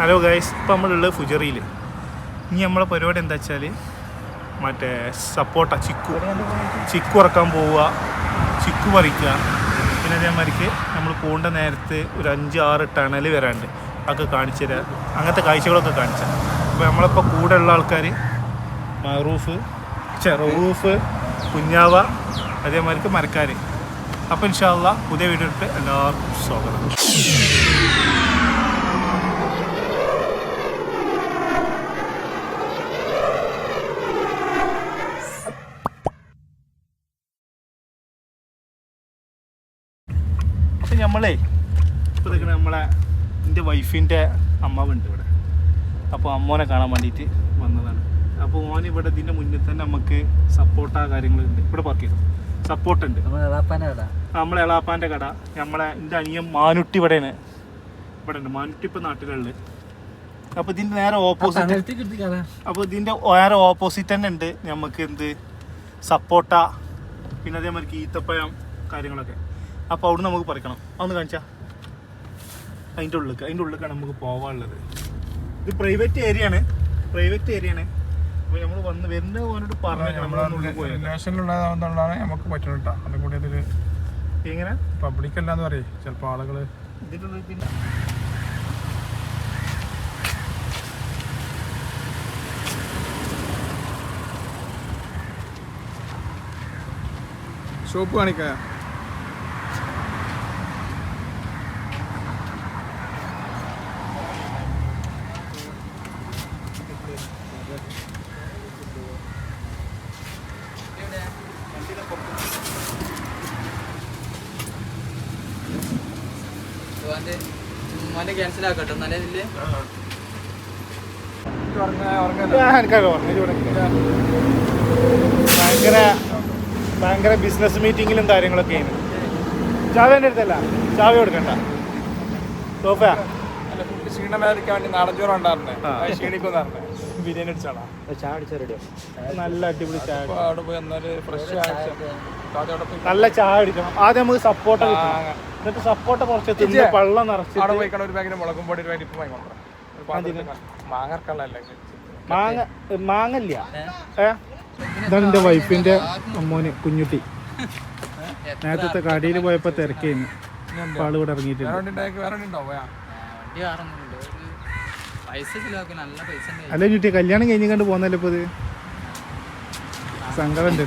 Hello guys ഇപ്പം നമ്മളുള്ളത് ഫുജറിയിൽ. ഇനി നമ്മളെ പരിപാടി എന്താ വെച്ചാൽ മറ്റേ സപ്പോട്ട ചിക്കു. ചിക്കു ഇറക്കാൻ പോവുക ചിക്കു പറിക്കുക. പിന്നെ അതേമാതിരിക്ക് നമ്മൾ പോകേണ്ട നേരത്ത് ഒരു അഞ്ച് ആറ് ടണൽ വരാണ്ട് അതൊക്കെ കാണിച്ചു തരാം. അങ്ങനത്തെ കാഴ്ചകളൊക്കെ കാണിച്ചു അപ്പോൾ നമ്മളിപ്പോൾ കൂടെ ഉള്ള ആൾക്കാർ മറൂഫ് ചെറൂഫ് കുഞ്ഞാവ അതേമാതിരിക്ക് മരക്കാർ അപ്പോൾ ഇൻഷാല്ല പുതിയ വീഡിയോ ഇട്ട് എല്ലാവർക്കും സ്വാഗതം അപ്പം നമ്മളേ ഇപ്പോൾ നിൽക്കുന്ന നമ്മളെ എന്റെ വൈഫിന്റെ അമ്മാവുണ്ട് ഇവിടെ. അപ്പോൾ അമ്മോനെ കാണാൻ വേണ്ടിയിട്ട് വന്നതാണ്. അപ്പോൾ ഓൻ ഇവിടെ ഇതിന്റെ മുന്നിൽ തന്നെ നമുക്ക് സപ്പോർട്ടാ കാര്യങ്ങളുണ്ട് ഇവിടെ പാർക്ക് ചെയ്തു? സപ്പോർട്ട് ഉണ്ട്. നമ്മളെ എളാപ്പാന്റെ കട. നമ്മളെ എന്റെ അനിയൻ മാനുട്ടി ഇവിടെയാണ്. ഇവിടെ ഉണ്ട് മാനുട്ടി ഇപ്പം നാട്ടിലുള്ളത്. അപ്പോൾ ഇതിന്റെ നേരെ ഓപ്പോസിറ്റ് അപ്പോൾ ഇതിന്റെ നേരെ ഓപ്പോസിറ്റ് തന്നെ ഉണ്ട്. നമുക്ക് എന്ത് സപ്പോട്ട പിന്നെ അതേമാതിരി ഈത്തപ്പഴം കാര്യങ്ങളൊക്കെ. അപ്പോൾ അവിടെ നമുക്ക് പറിക്കണം. അതൊന്ന് കാണിച്ചാ. അതിന്റെ ഉള്ളിലേക്ക് അതിന്റെ ഉള്ളിലേക്കാണ് നമുക്ക് പോകാനുള്ളത് ഇത് പ്രൈവറ്റ് ഏരിയ ആണ്. പ്രൈവറ്റ് ഏരിയ ആണ്. അപ്പോൾ നമ്മൾ വന്ന് വരുന്ന പോകാനോട് പറഞ്ഞു നമ്മളൊന്നുള്ളിൽ പോയത് റിലേഷനിലുള്ളതാണെന്നുള്ളതാണ് നമുക്ക് പറ്റണം കേട്ടോ. അതും കൂടി അതിൽ എങ്ങനെ? പബ്ലിക് അല്ലാന്ന് പറയും. ചിലപ്പോൾ ആളുകൾ ഇതിന്റെ ഉള്ളിൽ പിന്നെ ഷോപ്പ് കാണിക്കാം. മോനെ ക്യാൻസൽ ആക്കട്ടോ എന്നാലേ ഇതിൽ ഭയങ്കര ഭയങ്കര ബിസിനസ് മീറ്റിങ്ങിലും കാര്യങ്ങളൊക്കെയാണ്. ചാവേന്റെ അടുത്തല്ല. ചാവ കൊടുക്കണ്ട. ഫുഡ് ക്ഷീണമായിരിക്കാൻ വേണ്ടി നാടൻ ചോറ് ഉണ്ടായിരുന്നേ. ആ. ബിരിയാണി അടിച്ചാളാ? നല്ല അടിപൊളി ചായ അവിടെ പോയി ഫ്രഷ് നല്ല ചായ അടിക്കണം ആദ്യം നമുക്ക് സപ്പോർട്ട എന്നിട്ട് സപ്പോർട്ട കുറച്ച് തിന്ന് പള്ളം അവിടെ പോയിക്കണം ഒരു പാക്കറ്റ് മുളകും പൊടി ഒരു പാക്കറ്റ് ഇപ്പം വാങ്ങിക്കൊണ്ടോ ഒരു പാത്രത്തിൽ മാങ്ങർക്കള്ളല്ലേ മാങ്ങ മാങ്ങല്ല ഇതാണ് എന്റെ വൈഫിന്റെ അമ്മോന് കുഞ്ഞുട്ടി. നേരത്തെ കടയിൽ പോയപ്പോൾ തിരക്കേന്ന് പാളുകൂടെ ഇവിടെ ഇറങ്ങിയിട്ടുണ്ട് അല്ല ചുറ്റി കല്യാണം കഴിഞ്ഞ് കണ്ട് പോന്നല്ലോ ഇപ്പൊ ഇത്? സങ്കടം ഉണ്ട്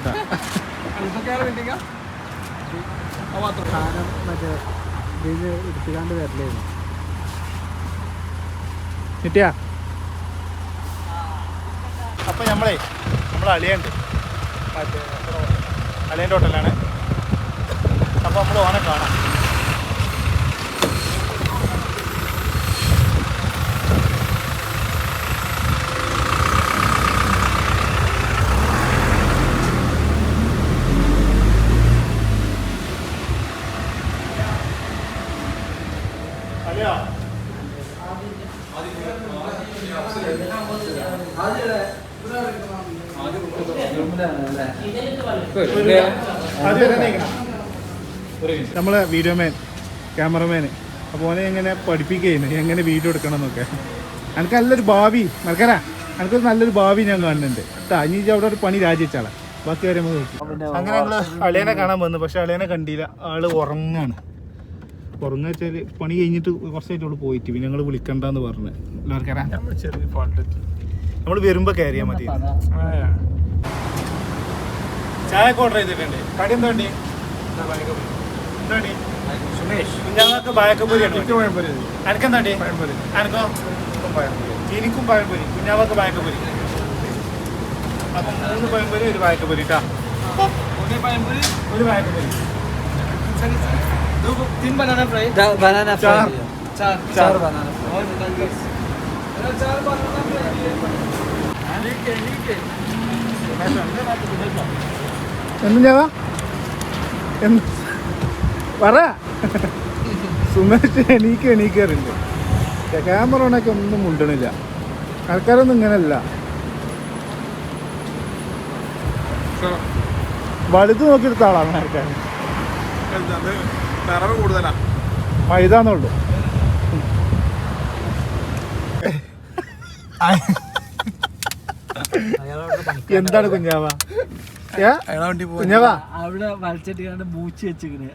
കിട്ടിയാ അപ്പൊ നമ്മളെ നമ്മൾ അളിയുണ്ട് മറ്റേ അളിയന്റെ ഹോട്ടലാണ് അപ്പൊ നമ്മൾ ഓനെ കാണാം. നമ്മളെ വീഡിയോമാൻ ക്യാമറമാന് ക്യാമറമാൻ അപ്പോൾ ഓനെ എങ്ങനെ പഠിപ്പിക്കുകയാണ്? എങ്ങനെ വീഡിയോ എടുക്കണം എന്നൊക്കെ എനിക്ക് നല്ലൊരു ഭാവി. മറക്കരാ എനിക്കൊരു നല്ലൊരു ഭാവി ഞാൻ കാണുന്നുണ്ട്. കേട്ടാ ഇനി അവിടെ ഒരു പണി രാജിച്ചാളെ ബാക്കി വരെ അങ്ങനെ ഞങ്ങൾ അളിയനെ കാണാൻ വന്നു. പക്ഷെ അളിയനെ കണ്ടില്ല. ആൾ ഉറങ്ങാണ്. ഉറങ്ങുക വെച്ചാൽ പണി കഴിഞ്ഞിട്ട് കുറച്ചായിട്ട് അവൾ പോയിട്ട് പിന്നെ ഞങ്ങൾ വിളിക്കണ്ടെന്ന് പറഞ്ഞു. നമ്മൾ നമ്മൾ കയറിയാ ഫോൾട്ട് നമ്മൾ വരുമ്പോൾ കയറിയാൽ മതി. ചായ ഒക്കെ ഓർഡർ ചെയ്തിട്ടുണ്ട് കടി എന്താ വേണ്ടി എന്താ വേണ്ടി സുമേഷ് കുഞ്ഞാങ്ങൾക്ക് ബായക്കപ്പൊരി ഉണ്ട് എനിക്ക് പഴംപൊരി മതി. അനക്കെന്താ വേണ്ടി പഴംപൊരി അനക്കോ ഇപ്പം പഴംപൊരി എനിക്കും പഴംപൊരി കുഞ്ഞാവക്ക് ബായക്കപ്പൊരി അപ്പം മൂന്ന് പഴംപൊരി ഒരു ബായക്കപ്പൊരി കേട്ടാ ഒരു ബായക്കപ്പൊരി तीन बनाना फ्राई बनाना चार। चार चार बनाना और चार बनाना ठीक है ठीक है എന്തും ചാവാ എന്ത് പറ. സുമേഷ് എണീക്ക് എണീക്കാറുണ്ട് ക്യാമറ ഓണൊക്കെ ഒന്നും മുണ്ടണില്ല. ആൾക്കാരൊന്നും ഇങ്ങനല്ല. വലുത് നോക്കിയെടുത്ത ആളാണ് ആൾക്കാർ അത് നിറവ് കൂടുതലാ? മൈദാന്നുള്ളൂ അയാളവിടെ പണിക്കാരൻ. എന്താണ് കുഞ്ഞാവ? അവിടെ വലിച്ചിട്ട് മൂച്ച് വെച്ചിങ്ങനെ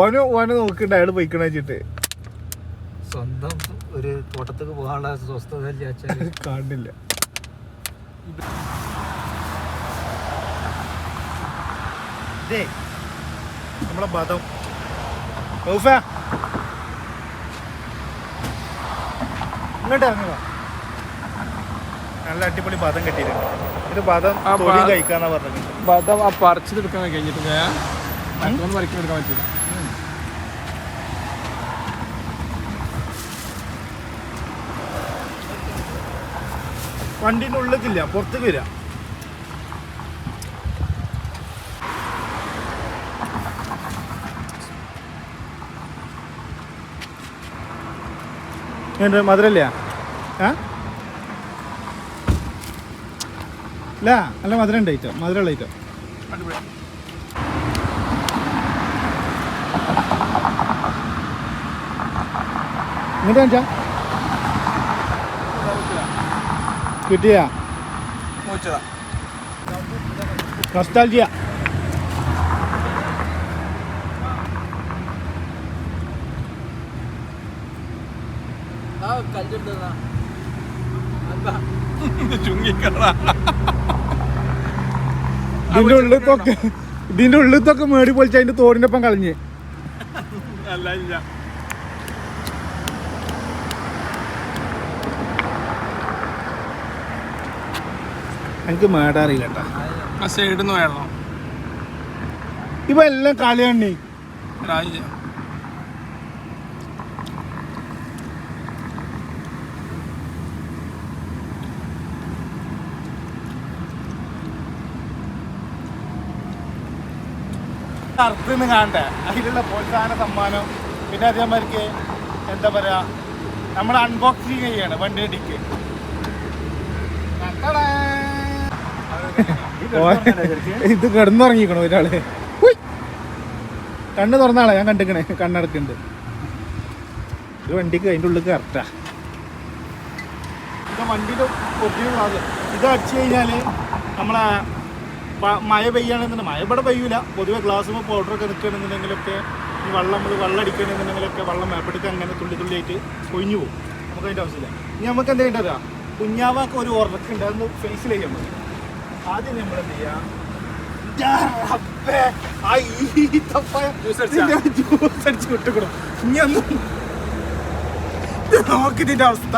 ഓന് ഓന് നോക്കണ്ട അയാൾ പോയിക്കണ വെച്ചിട്ട്. സ്വന്തം ഒരു തോട്ടത്തേക്ക് പോകാനുള്ള സ്വസ്ഥത കാണില്ല. നമ്മളെ ബദം. ഇങ്ങോട്ട് ഇറങ്ങുക നല്ല അടിപൊളി ബദം കെട്ടിയിട്ടുണ്ട്. ഇത് ബദം ആ തൊലി ബ- കഴിക്കാന്നാ പറഞ്ഞത്. ബദം ആ പറിച്ചെടുക്കാൻ കഴിഞ്ഞിട്ടില്ല മറ്റൊന്നും പറിക്കെടുക്കാൻ പറ്റില്ല. വണ്ടിന്റെ ഉള്ളിലേക്കില്ല പുറത്തേക്ക് വരിക. എന്ത് മധുരല്ല? ആ? ഇല്ല നല്ല മധുരം ഉണ്ട് ഐറ്റം. മധുരമുള്ള ഐറ്റം. എന്നിട്ട് കാണിച്ചാ? കിട്ടിയാ? നൊസ്റ്റാൾജിയ കല്ലെടുത്തതാ ഇതിന്റെ ഉള്ളിത്തൊക്കെ ഇതിന്റെ ഉള്ളിലത്തൊക്കെ മേടി പൊളിച്ച് അതിന്റെ തോടിന്റെ ഒപ്പം കളഞ്ഞ്. അല്ല ഇല്ല എനിക്ക് മേടാറിയില്ല കേട്ടോ. സൈഡിൽ നിന്ന് വേണം. ഇപ്പൊ എല്ലാം കളിയാണി അർത്ഥം കാണണ്ട? അതിലുള്ള പ്രോത്സാഹന സമ്മാനം. പിന്നെ അതേമാതിരിക്ക് എന്താ പറയാ നമ്മൾ അൺബോക്സിങ് ചെയ്യാണ് വണ്ടി ഡിക്ക് ഇത് കിടന്നുറങ്ങിക്കണോ ഒരാൾ. കണ്ണ് തുറന്നാളെ ഞാൻ കണ്ടിക്കണേ. കണ്ണടക്കുന്നുണ്ട്. ഇത് വണ്ടിക്ക് അതിന്റെ ഉള്ളിൽ കറക്റ്റാ വണ്ടിയുടെ ഇത് അടിച്ചു കഴിഞ്ഞാൽ നമ്മളെ മഴ പെയ്യുകയാണെന്നുണ്ടെങ്കിൽ മഴ ഇവിടെ പെയ്യൂല. പൊതുവെ ഗ്ലാസ് പൗഡറൊക്കെ നിൽക്കുകയാണെന്നുണ്ടെങ്കിലൊക്കെ ഈ വെള്ളം നമ്മൾ വെള്ളം അടിക്കണമെന്നുണ്ടെങ്കിലൊക്കെ വെള്ളം മേപ്പെടുത്ത് അങ്ങനെ തുള്ളി തുള്ളിയായിട്ട് കൊഴിഞ്ഞു പോകും. നമുക്ക് അതിന്റെ ആവശ്യമില്ല. ഇനി നമുക്ക് എന്താ വേണ്ടത് കുഞ്ഞാവാക്ക് ഒരു ഉറക്കുണ്ട് അതൊന്ന് ഫേസിൽ ചെയ്യാൻ മതി ആദ്യം നമ്മൾ എന്ത് ചെയ്യാം? വിട്ടുകൊടും. ഇനി? ഇതിന്റെ ജ്യൂസ് അടിച്ച് വിട്ടുകൊടുക്കും ഇനി ഒന്നും നോക്ക് ഇതിന്റെ അവസ്ഥ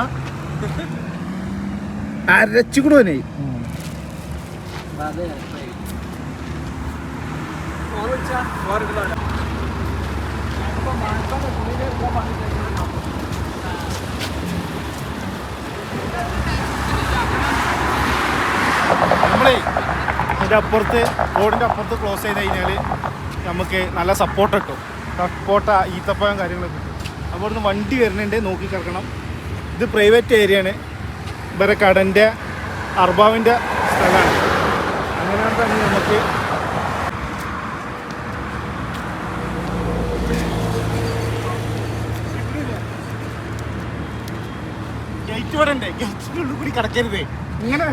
അരച്ചുകൂടുവനെ അതെ നമ്മളേ ഇതിന്റെ അപ്പുറത്ത് റോഡിന്റെ അപ്പുറത്ത് ക്ലോസ് ചെയ്ത് കഴിഞ്ഞാൽ നമുക്ക് നല്ല സപ്പോർട്ട് കിട്ടും. സപ്പോർട്ട ഈത്തപ്പഴം കാര്യങ്ങളൊക്കെ കിട്ടും. അപ്പോൾ വണ്ടി വരുന്നുണ്ട് നോക്കി കിടക്കണം. ഇത് പ്രൈവറ്റ് ഏരിയ ആണ്. ഇവരെ കടന്റെ അർബാവിന്റെ സ്ഥലമാണ്. അങ്ങനെയാണെങ്കിൽ നമുക്ക് ഉള്ളിൽ കൂടി കിടക്കരുത്. ഇങ്ങനെ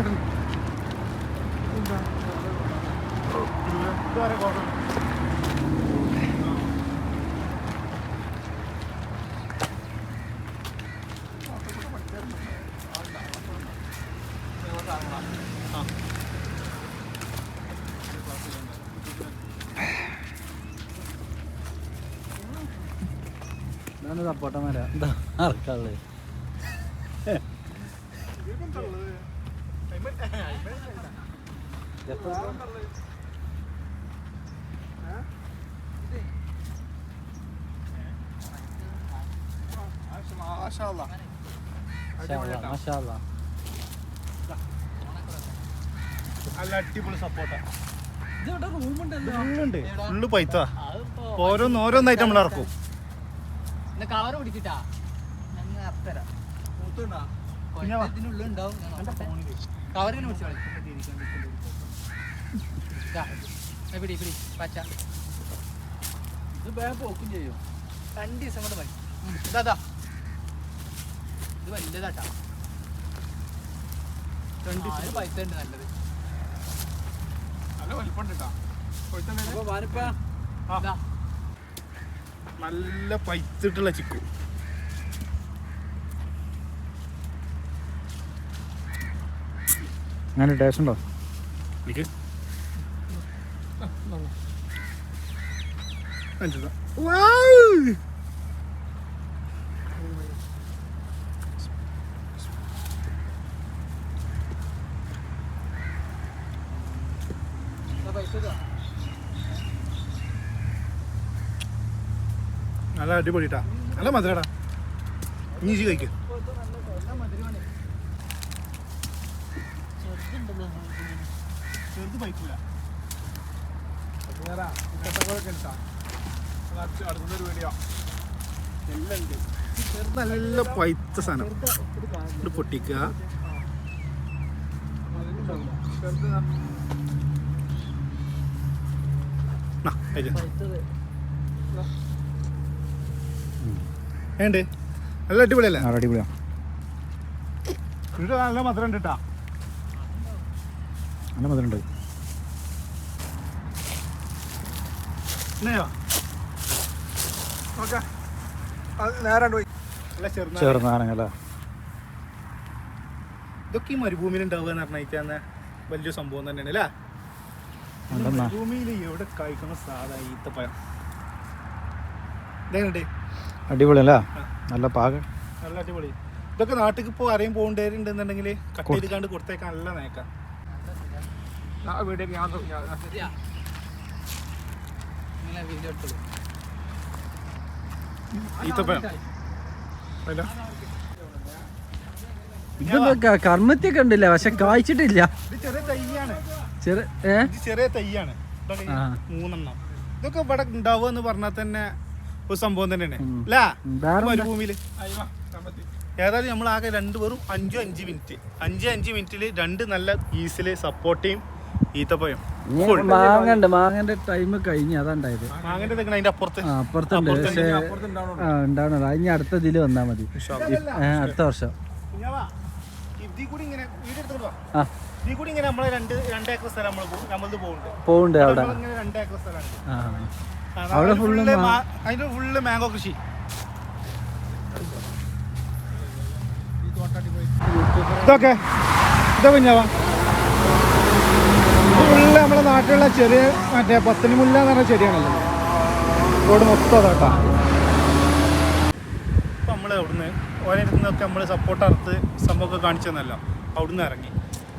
ഇതാണ് സപ്പോട്ട മര എന്താ ആർക്കാൾ മാഷാ നല്ല അടിപൊളി സപ്പോർട്ടാ ഫുള്ളുണ്ട് ഫുള്ള് പൈത്ത ഓരോന്ന് ഓരോന്നായിട്ട് നമ്മൾ ഇറക്കും. കളർ പിടിച്ചിട്ടാ. ഞങ്ങൾ അത്തരാം പിടിച്ചു പിടി പിടി. പച്ച. ഇത് വേഗം പോക്കും ചെയ്യും. രണ്ട് ദിവസം കൊണ്ട് മതി ഇതാ രണ്ട് പൈസ ഉണ്ട് നല്ലത്. നല്ല കേട്ടോ നല്ല പൈത്തിട്ടുള്ള ചിക്കു. അങ്ങനെ ടേസ്റ്റ് ഉണ്ടോ? എനിക്ക്. നല്ല അടിപൊളിട്ടാ. നല്ല മധുരടാ. ഇനി കഴിക്കും. ചെറുത് ഉണ്ടാ അടുത്തൊരു വീഡിയോ. നല്ല പൈത്ത സാധനം. ഇത് പൊട്ടിക്കുക. ഏണ്ട്? നല്ല അടിപൊളിയല്ലേ? അടിപൊളിയാ. നല്ല മധുരം ഉണ്ട് കേട്ടാ നല്ല മധുരമുണ്ട്. ഇതൊക്കെ ഈ മരുഭൂമിയിൽ ഉണ്ടാവുക എന്ന് പറഞ്ഞാൽ വലിയ സംഭവം തന്നെയാണ് അല്ലേ? മരുഭൂമിയിൽ എവിടെ കഴിക്കുന്ന സാധാ ഈത്തപ്പഴം അടിപൊളി അല്ല നല്ല പാക. നല്ല അടിപൊളി. ഇതൊക്കെ നാട്ടിൽ ഇപ്പോൾ ആരെയും പോകേണ്ടവരുണ്ടെന്നുണ്ടെങ്കിൽ കട്ട് ചെയ്ത് കണ്ട് കൊടുത്തേക്കാൻ നല്ല നേക്കാം. വീഡിയോ ഞാൻ ഞാൻ- വീഡിയോ അല്ല. ഇതൊക്കെ കർമ്മത്തിയൊക്കെ ഉണ്ടല്ലേ? പക്ഷെ കായ്ച്ചിട്ടില്ല. ഇത് ചെറിയ തൈയാണ്. ചെറു ഇത് ചെറിയ തൈയാണ്. ഇതൊക്കെ മൂന്നെണ്ണം. ഇതൊക്കെ ഇവിടെ ഉണ്ടാവുക എന്ന് പറഞ്ഞാൽ തന്നെ ഒരു സംഭവം തന്നെയാണ്. അല്ലേ? മരുഭൂമിയിൽ ഏതായാലും നമ്മൾ ആകെ രണ്ട് വെറും അഞ്ചും അഞ്ച് മിനിറ്റ്. അഞ്ച് അഞ്ച് മിനിറ്റിൽ രണ്ട് നല്ല ഈസിൽ സപ്പോർട്ടയും ഈത്തപ്പഴം മാങ്ങന്റെ ടൈം കഴിഞ്ഞ് അതാണ്ടായത് അപ്പുറത്തുണ്ട്. പക്ഷേ ഉണ്ടാവണല്ലോ ഇനി അടുത്ത ഇതിൽ വന്നാ മതി. അടുത്ത വർഷം. പോവുണ്ട് അവിടെ. അവിടെ ഫുള്ള് ഫുള്ള് മാംഗോ കൃഷി. ഇതൊക്കെ. ഇതാ കുഞ്ഞാവാ. ഇത് ഫുള്ള് നമ്മുടെ നാട്ടിലുള്ള ചെറിയ മറ്റേ പത്തിന് മുല്ല എന്ന് പറഞ്ഞ ചെടിയാണല്ലോ. റോഡ് മൊത്തം അതാട്ടാ ഇപ്പം നമ്മൾ അവിടുന്ന് ഓരോരുത്തു നിന്നൊക്കെ നമ്മൾ സപ്പോർട്ട് അറുത്ത് സംഭവമൊക്കെ കാണിച്ചതെന്നല്ല അവിടുന്ന് ഇറങ്ങി.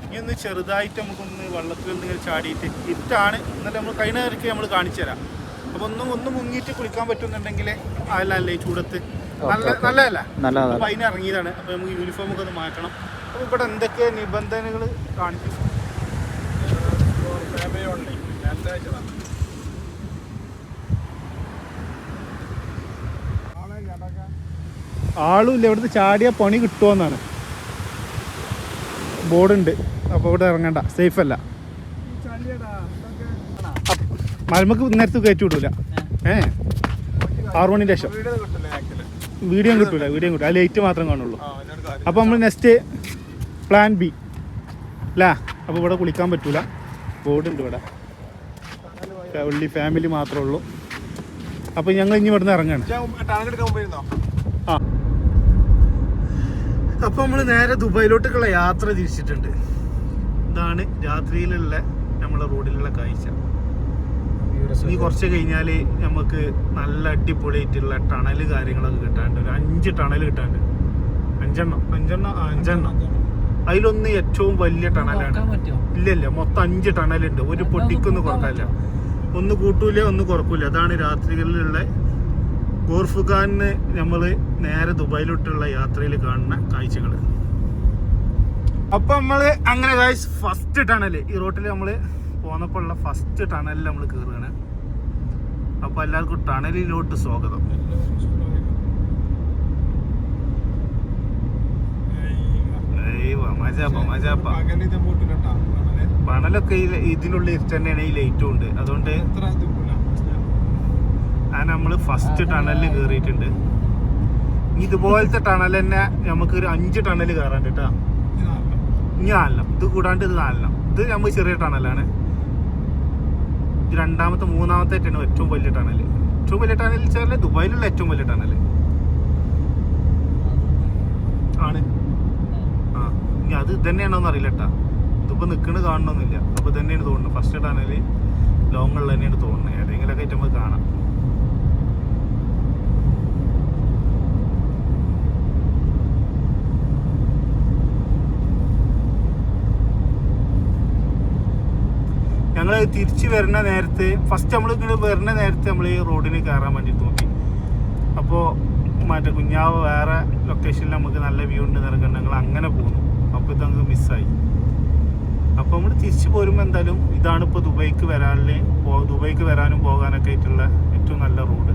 ഇനി ഒന്ന് ചെറുതായിട്ട് നമുക്കൊന്ന് വെള്ളത്തിൽ എന്തെങ്കിലും ചാടിയിട്ട് ഇറ്റാണ് ഇന്നലെ നമ്മൾ കഴിഞ്ഞ ഇറക്കി നമ്മൾ കാണിച്ചു തരാം. അപ്പോൾ ഒന്നും ഒന്ന് മുങ്ങിയിട്ട് കുളിക്കാൻ പറ്റുന്നുണ്ടെങ്കിൽ അതല്ലേ ഈ ചൂടത്ത്? നല്ല. നല്ലതല്ല? അപ്പൊ അപ്പോൾ അതിന് ഇറങ്ങിയതാണ്. അപ്പോൾ നമുക്ക് യൂണിഫോം ഒക്കെ ഒന്ന് മാറ്റണം. അപ്പോൾ ഇവിടെ എന്തൊക്കെ നിബന്ധനകൾ കാണിച്ചു ഫാമിലി ഓൺലി നേരത്തെ അയച്ചതാണ് ആളെ കേട്ടാക്കാൻ ആളുമില്ല ഇവിടുത്തെ ചാടിയ പണി കിട്ടുമെന്നാണ് ബോർഡുണ്ട് അപ്പോൾ ഇവിടെ ഇറങ്ങണ്ട സേഫ് അല്ല. മരുമക്ക് മലമക്ക് നേരത്തെ കയറ്റി വിടൂല. ഏ? ആറു മണിന്റെ ശേഷം. വീഡിയോ കിട്ടൂല വീഡിയോ കിട്ടൂല ആ ലൈറ്റ് മാത്രം കാണുള്ളൂ. അപ്പൊ അപ്പോൾ നമ്മൾ നെക്സ്റ്റ് പ്ലാൻ ബി അല്ല അപ്പോൾ ഇവിടെ കുളിക്കാൻ പറ്റൂല. ബോർഡുണ്ട് ഇവിടെ. ഉള്ളി ഫാമിലി മാത്രമേ ഉള്ളൂ. അപ്പോൾ ഞങ്ങൾ ഇനി ഇവിടുന്ന് ഇറങ്ങാണ്. ആ. അപ്പൊ നമ്മൾ നേരെ ദുബായിലോട്ടേക്കുള്ള യാത്ര തിരിച്ചിട്ടുണ്ട്. ഇതാണ് രാത്രിയിലുള്ള നമ്മളെ റോഡിലുള്ള കാഴ്ച. ഇനി കുറച്ച് കഴിഞ്ഞാൽ നമുക്ക് നല്ല അടിപൊളിയായിട്ടുള്ള ടണൽ കാര്യങ്ങളൊക്കെ കിട്ടാണ്ട് ഒരു അഞ്ച് ടണൽ കിട്ടാണ്ട് അഞ്ചെണ്ണം. അഞ്ചെണ്ണം? അഞ്ചെണ്ണം. അതിലൊന്ന് ഏറ്റവും വലിയ ടണലാണ് ഇല്ല ഇല്ല. മൊത്തം അഞ്ച് ടണലുണ്ട് ഒരു പൊട്ടിക്കൊന്നും കുറക്കാനില്ല. ഒന്ന് കൂട്ടൂല ഒന്ന് കുറക്കൂല. അതാണ് രാത്രികളിലുള്ള ഗോർഫുഖാനിന് നമ്മൾ നേരെ ദുബായിലോട്ടുള്ള യാത്രയിൽ കാണുന്ന കാഴ്ചകൾ അപ്പം നമ്മൾ അങ്ങനെ ഫസ്റ്റ് ടണൽ ഈ റോട്ടിൽ നമ്മൾ പോന്നപ്പോൾ ഉള്ള ഫസ്റ്റ് ടണലിൽ നമ്മൾ കയറുകയാണ് അപ്പം എല്ലാവർക്കും ടണലിലോട്ട് സ്വാഗതം. മജാപ്പ മജാപ്പ. മണലൊക്കെ ഇതിനുള്ളിൽ തന്നെയാണ് ഈ ലൈറ്റും ഉണ്ട്. അതുകൊണ്ട് ആ നമ്മൾ ഫസ്റ്റ് ടണലിൽ കയറിയിട്ടുണ്ട് ഇതുപോലത്തെ ടണൽ തന്നെ നമുക്ക് ഒരു അഞ്ച് ടണൽ കയറാൻ കേട്ടോ ഇനി നാലെണ്ണം. ഇത് കൂടാണ്ട് ഇത് നാലെണ്ണം. ഇത് നമ്മൾ ചെറിയ ടണലാണ് ഇത് രണ്ടാമത്തെ മൂന്നാമത്തെ ആയിട്ടാണ് ഏറ്റവും വലിയ ടണൽ ഏറ്റവും വലിയ ടണൽ വെച്ചാൽ ദുബായിലുള്ള ഏറ്റവും വലിയ ടണൽ ആണ്. ആ ഇനി അത് ഇതന്നെയാണോന്ന് അറിയില്ല കേട്ടാ ഇതിപ്പോ നിൽക്കുന്നത് കാണണമെന്നില്ല അപ്പോൾ തന്നെയാണ് തോന്നുന്നത്. ഫസ്റ്റ് ഇടാനല്ലേ ലോങ്ങുള്ള തന്നെയാണ് തോന്നുന്നത്. ഏതെങ്കിലുമൊക്കെ ഏറ്റവും നമുക്ക് കാണാം. ഞങ്ങൾ തിരിച്ച് വരുന്ന നേരത്തെ ഫസ്റ്റ് നമ്മൾ ഇങ്ങനെ വരുന്ന നേരത്തെ നമ്മൾ ഈ റോഡിന് കയറാൻ വേണ്ടി നോക്കി. അപ്പോൾ മറ്റേ കുഞ്ഞാവ് വേറെ ലൊക്കേഷനിൽ നമുക്ക് നല്ല വ്യൂ ഉണ്ട് നിറക്കാൻ ഞങ്ങൾ അങ്ങനെ പോകുന്നു അപ്പോൾ ഇത് നമുക്ക് മിസ്സായി അപ്പോൾ നമ്മൾ തിരിച്ചു പോരുമ്പോൾ എന്തായാലും ഇതാണ് ഇപ്പോൾ ദുബൈക്ക് വരാനും പോ ദുബൈക്ക് വരാനും പോകാനൊക്കെ ആയിട്ടുള്ള ഏറ്റവും നല്ല റോഡ്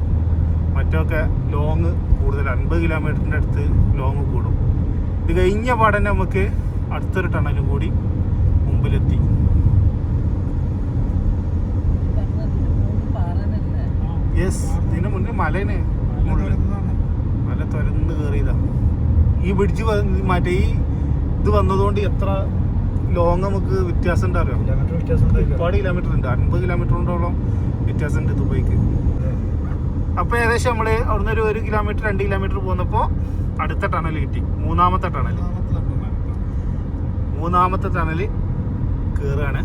മറ്റൊക്കെ ലോങ് കൂടുതൽ അൻപത് കിലോമീറ്ററിന്റെ അടുത്ത് ലോങ് കൂടും. ഇത് കഴിഞ്ഞ പാടം നമുക്ക് അടുത്തൊരു ടണലും കൂടി മുമ്പിലെത്തി. യെസ് ഇതിന് മുന്നേ മലേനെ. മല തുരന്ന് കയറിയതാണ് ഈ ബ്രിഡ്ജ് മറ്റേ ഈ ഇത് വന്നതുകൊണ്ട് എത്ര ലോങ് നമുക്ക് വ്യത്യാസം ഉണ്ട് അറിയാം? ഒരുപാട് കിലോമീറ്റർ ഉണ്ട്. അൻപത് കിലോമീറ്ററിനോളം വ്യത്യാസം ഉണ്ട് ദുബൈക്ക് അപ്പൊ ഏകദേശം നമ്മൾ അവിടുന്ന് ഒരു ഒരു കിലോമീറ്റർ രണ്ട് കിലോമീറ്റർ പോന്നപ്പോ അടുത്ത ടണൽ കിട്ടി. മൂന്നാമത്തെ ടണൽ മൂന്നാമത്തെ ടണൽ കയറുകയാണ്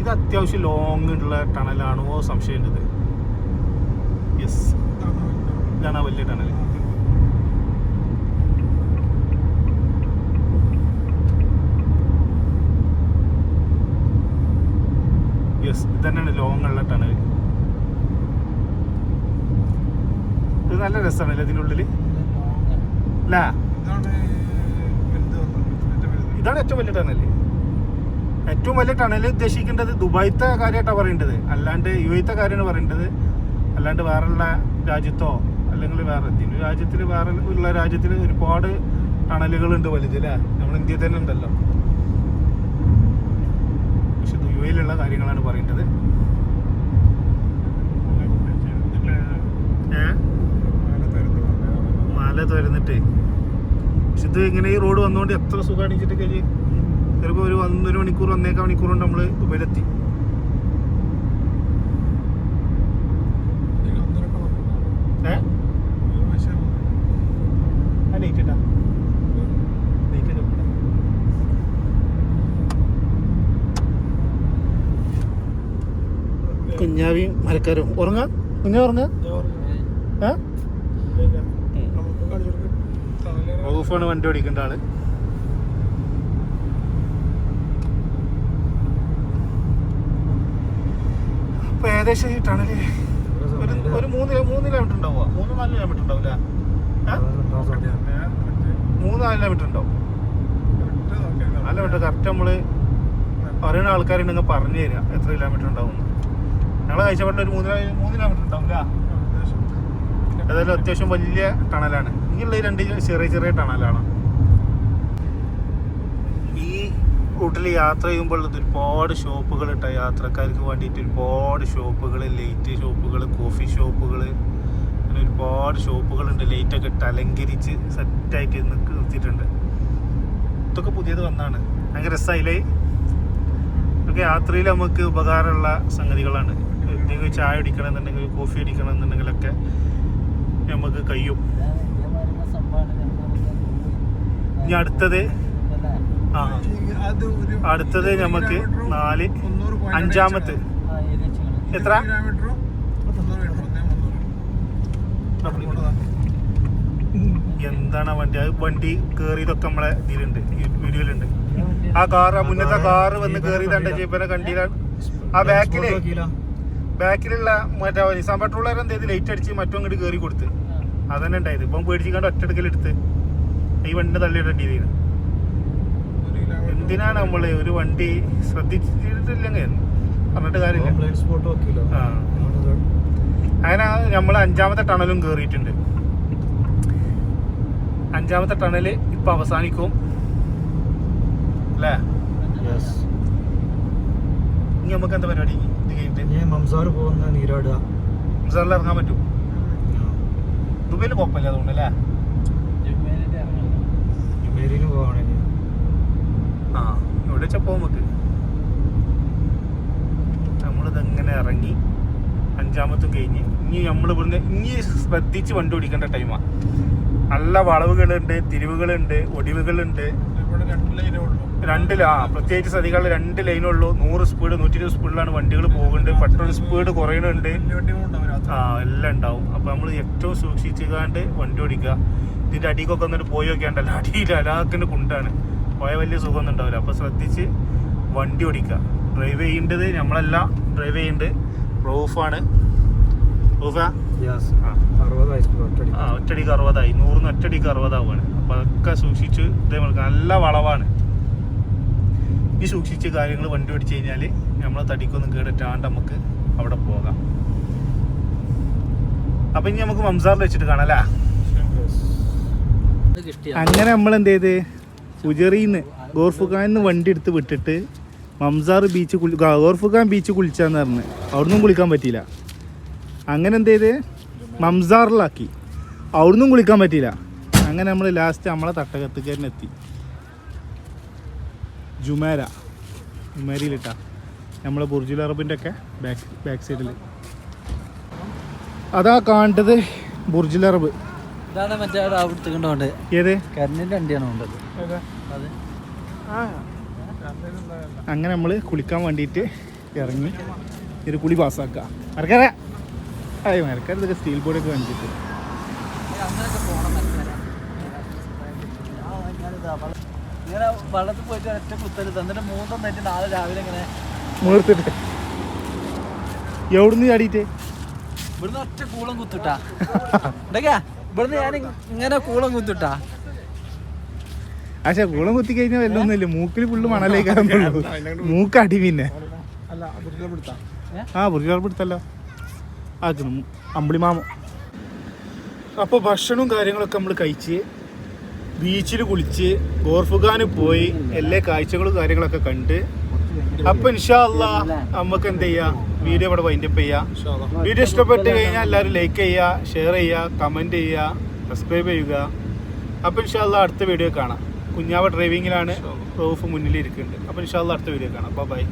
ഇത് അത്യാവശ്യം ലോങ് ഉള്ള ടണലാണോ സംശയം ഉണ്ട് യെസ് ഇതാണ് ആ വലിയ ടണൽ യെസ് ഇത് തന്നെയാണ് ലോങ് ഉള്ള ടണൽ ഇത് നല്ല രസമാണല്ലേ ഇതിനുള്ളിൽ അല്ല ഇതാണ് ഏറ്റവും വലിയ ടണൽ ഏറ്റവും വലിയ ടണൽ ഉദ്ദേശിക്കേണ്ടത് ദുബായിത്തെ കാര്യമായിട്ടാണ് പറയേണ്ടത്. അല്ലാണ്ട് യു എത്തെ കാര്യമാണ് പറയേണ്ടത്. അല്ലാണ്ട് വേറെയുള്ള രാജ്യത്തോ അല്ലെങ്കിൽ വേറെ രാജ്യത്തിൽ വേറെ ഉള്ള രാജ്യത്തിൽ ഒരുപാട് ടണലുകളുണ്ട് വലുത് അല്ലേ നമ്മൾ ഇന്ത്യയിൽ തന്നെ ഉണ്ടല്ലോ. എയിലുള്ള കാര്യങ്ങളാണ് പറയേണ്ടത് ഏ? മല തുരന്നിട്ട്. പക്ഷെ ഇത് ഇങ്ങനെ ഈ റോഡ് വന്നുകൊണ്ട് എത്ര സുഖമാണ് വെച്ചിട്ട് കഴിഞ്ഞ് ചിലപ്പോൾ ഒരു ഒന്നൊരു മണിക്കൂർ ഒന്നേക്കാ മണിക്കൂർ കൊണ്ട് നമ്മൾ ദുബൈയിലെത്തി ഏ ആ ലേറ്റ് ഇട്ടാ ലേറ്റ് ഇട്ടാ കുഞ്ഞാവിയും മരക്കാരും. ഉറങ്ങാ? പിന്നെ ഉറങ്ങ? വകുപ്പാണ് വണ്ടി ഓടിക്കേണ്ട ആൾ. അപ്പൊ ഏകദേശം ഈ ടണൽ ഒരു ഒരു മൂന്ന് മൂന്ന് കിലോമീറ്റർ ഉണ്ടാവുക മൂന്ന് നാല് കിലോമീറ്റർ ഉണ്ടാവില്ല മൂന്ന് നാല് കിലോമീറ്റർ ഉണ്ടാവും. നാല് കിലോമീറ്റർ കറക്റ്റ് നമ്മൾ പറയുന്ന ആൾക്കാരുണ്ടെങ്കിൽ പറഞ്ഞു തരാം. എത്ര കിലോമീറ്റർ ഉണ്ടാവും ഞങ്ങളെ പറഞ്ഞ ഒരു മൂന്ന് മൂന്ന് കിലോമീറ്റർ ഉണ്ടാവില്ല ഏതായാലും അത്യാവശ്യം വലിയ ടണലാണ്. ഇങ്ങനെയുള്ള രണ്ട് ചെറിയ ചെറിയ ടണലാണ്. ഈ റൂട്ടിൽ യാത്ര ചെയ്യുമ്പോൾ ഇത് ഒരുപാട് ഷോപ്പുകൾ ഇട്ട യാത്രക്കാർക്ക് വേണ്ടിയിട്ട് ഒരുപാട് ഷോപ്പുകൾ ലൈറ്റ് ഷോപ്പുകൾ കോഫി ഷോപ്പുകൾ അങ്ങനെ ഒരുപാട് ഷോപ്പുകളുണ്ട് ലൈറ്റൊക്കെ ഇട്ട് അലങ്കരിച്ച് സെറ്റായിട്ട് നിൽക്ക് നിർത്തിയിട്ടുണ്ട്. ഇതൊക്കെ പുതിയത് വന്നാണ്. ഭയങ്കര രസമായില്ലേ ഇതൊക്കെ യാത്രയിൽ നമുക്ക് ഉപകാരമുള്ള സംഗതികളാണ്. എന്തെങ്കിലും ചായ അടിക്കണമെന്നുണ്ടെങ്കിൽ കോഫി അടിക്കണമെന്നുണ്ടെങ്കിലൊക്കെ നമുക്ക് കഴിയും. ഇനി അടുത്തത് ആ അടുത്തത് നമുക്ക് നാല് അഞ്ചാമത്തെ. എത്ര? എന്താണ് വണ്ടി? അത് വണ്ടി കേറിയതൊക്കെ നമ്മളെ ഇതിലുണ്ട് വീഡിയോയിലുണ്ട്. ആ കാർ ആ മുന്നത്തെ കാറ് വന്ന് കയറിയതാണ്ട് ജീപ്പനെ കണ്ടില്ല. ആ ബാക്കിൽ? ബാക്കിലുള്ള മറ്റേ നിസാം പെട്രോളർ എന്ത് ചെയ്ത്? ലൈറ്റ് അടിച്ച് മറ്റും അങ്ങോട്ട് കയറി കൊടുത്ത് അതന്നെ ഉണ്ടായത്. ഇപ്പം പേടിച്ചിക്കാണ്ട് ഒറ്റടുക്കലെടുത്ത് ഈ വണ്ടി തള്ളിയിടേണ്ടി ചെയ്ത് എന്തിനാണ് നമ്മൾ ഒരു വണ്ടി ശ്രദ്ധിച്ചിട്ടില്ലെങ്കിൽ പറഞ്ഞിട്ട് കാര്യമില്ല. ആ. അങ്ങനെ നമ്മൾ അഞ്ചാമത്തെ ടണലും കയറിയിട്ടുണ്ട് അഞ്ചാമത്തെ ടണൽ ഇപ്പൊ അവസാനിക്കും. അല്ലേ? ഇനി നമുക്ക് എന്താ പരിപാടി? കഴിഞ്ഞിട്ട് ഞാൻ മംസാർ പോകുന്ന നീരാടുക. റിസോർട്ടിൽ ഇറങ്ങാൻ പറ്റും. ദുബൈയിൽ കുഴപ്പമില്ല അതുകൊണ്ട് അല്ലേ? ജുമേരിന് പോവാണെങ്കിൽ ആ ഇവിടെ വെച്ചാൽ പോകാം നമുക്ക്? നമ്മളിതെങ്ങനെ ഇറങ്ങി അഞ്ചാമത്തെ കഴിഞ്ഞ്. ഇനി നമ്മൾ ഇവിടുന്ന് ഇനി ശ്രദ്ധിച്ച് വണ്ടി ഓടിക്കേണ്ട ടൈമാണ് നല്ല വളവുകളുണ്ട് തിരിവുകളുണ്ട് ഒടിവുകളുണ്ട്. ഇവിടെ രണ്ട് ലൈനേ ഉള്ളൂ. രണ്ട് ലാ പ്രത്യേകിച്ച് സതികൾ രണ്ട് ലൈനുള്ളൂ നൂറ് സ്പീഡ് നൂറ്റി ഇരുപത് സ്പീഡിലാണ് വണ്ടികൾ പോകുന്നുണ്ട്. പെട്രോൾ സ്പീഡ് കുറയുന്നുണ്ട്. ആ എല്ലാം ഉണ്ടാവും. അപ്പൊ നമ്മൾ ഏറ്റവും സൂക്ഷിച്ചുകാണ്ട് വണ്ടി ഓടിക്കുക. ഇതിന്റെ അടിക്കൊക്കെ വന്നിട്ട് പോയി ഉണ്ടല്ലോ അടിയിൽ അലാക്കിന്റെ കുണ്ടാണ്. പോയ വലിയ സുഖമൊന്നും ഉണ്ടാവില്ല. അപ്പൊ ശ്രദ്ധിച്ച് വണ്ടി ഓടിക്കുക. ഡ്രൈവ് ചെയ്യേണ്ടത് നമ്മളല്ല. ഡ്രൈവ് ചെയ്യേണ്ടത് റൂഫാണ് ഒറ്റടിക്ക് അറുപതായി നൂറിന് ഒറ്റടിക്ക് അറുപതാവുകയാണ്. അപ്പൊ അതൊക്കെ സൂക്ഷിച്ച് ഇതേപോലെ നല്ല വളവാണ്. ഈ സൂക്ഷിച്ച് കാര്യങ്ങൾ വണ്ടി ഓടിച്ചു കഴിഞ്ഞാൽ നമ്മളെ തടിക്കൊന്നും കേടിട്ടാണ്ട് നമുക്ക് അവിടെ പോകാം. അപ്പൊ ഇനി നമുക്ക് മംസാറിൽ വെച്ചിട്ട് കാണാം അല്ലേ? അങ്ങനെ നമ്മൾ എന്ത് ചെയ്ത്? ഉജറിന്ന് ഗോർഫുഖാനിന്ന് വണ്ടി എടുത്ത് വിട്ടിട്ട് മംസാർ ബീച്ച് കുളി ഗോർഫുഖാൻ ബീച്ച് കുളിച്ചാന്ന് പറഞ്ഞ്. അവിടുന്നും കുളിക്കാൻ പറ്റിയില്ല. അങ്ങനെ എന്ത് ചെയ്ത്? മംസാറിലാക്കി. അവിടുന്നും കുളിക്കാൻ പറ്റിയില്ല. അങ്ങനെ നമ്മൾ ലാസ്റ്റ് നമ്മളെ തട്ടകത്തുകാരനെത്തി ജുമേര. ജുമേരയിലിട്ടാ. നമ്മളെ ബുർജുൽ അറബിന്റെ ഒക്കെ ബാക്ക് ബാക്ക് സൈഡിൽ അതാ കാണേണ്ടത് ബുർജുൽ അറബ്. ഇതാണ് മറ്റേ അവിടുത്തെ കണ്ടോണ്ട് ഏത്? കരണ്ടിന്റെ വണ്ടിയാണ് കൊണ്ടത് അത്. അങ്ങനെ നമ്മൾ കുളിക്കാൻ വേണ്ടിയിട്ട് ഇറങ്ങി. ഒരു കുളി പാസ്സാക്കുക മറക്കാറ അയ്യോ മറക്കാർ ഇതൊക്കെ സ്റ്റീൽ ബോർഡൊക്കെ കാണിച്ചിട്ട് അങ്ങനെയൊക്കെ പോണം ഇങ്ങനെ വള്ളത്തിൽ പോയിട്ട് ഒറ്റ കുത്തരുത് എന്നിട്ട് മൂന്നൊന്നായിട്ട് നാളെ രാവിലെ ഇങ്ങനെ മുഹൂർത്തിട്ട് എവിടുന്ന് ചാടിയിട്ട്? ഇവിടുന്ന് ഒറ്റ കൂളം കുത്തിട്ടാ. ഇടയ്ക്കാ ഇവിടുന്ന് ഞാൻ ഇങ്ങനെ കൂളം കുത്തിട്ടാ. പക്ഷെ കൂളം കുത്തി കഴിഞ്ഞാൽ വല്ലൊന്നുമില്ല മൂക്കിൽ ഫുള്ള് മണലേക്കാൻ മൂക്കടി പിന്നെ. ആ ബുർജാർപ്പ് എടുത്തല്ലോ. ആക്കണം അമ്പിളിമാമ. അപ്പോൾ ഭക്ഷണവും കാര്യങ്ങളൊക്കെ നമ്മൾ കഴിച്ച് ബീച്ചിൽ കുളിച്ച് ഗോർഫുഖാന് പോയി എല്ലാ കാഴ്ചകളും കാര്യങ്ങളൊക്കെ കണ്ട് അപ്പൊ ഇൻഷാല്ല നമുക്ക് എന്ത് ചെയ്യാം? വീഡിയോ ഇവിടെ വൈൻഡപ്പ് ചെയ്യാം. വീഡിയോ ഇഷ്ടപ്പെട്ട് കഴിഞ്ഞാൽ എല്ലാവരും ലൈക്ക് ചെയ്യുക ഷെയർ ചെയ്യുക കമന്റ് ചെയ്യുക സബ്സ്ക്രൈബ് ചെയ്യുക. അപ്പൊ ഇൻഷാല്ല അടുത്ത വീഡിയോ കാണാം. കുഞ്ഞാവ ഡ്രൈവിങ്ങിലാണ് റൂഫ് മുന്നിൽ ഇരിക്കുന്നുണ്ട് അപ്പൊ ഇൻഷാല്ല അടുത്ത വീഡിയോ കാണാം. അപ്പൊ ബൈ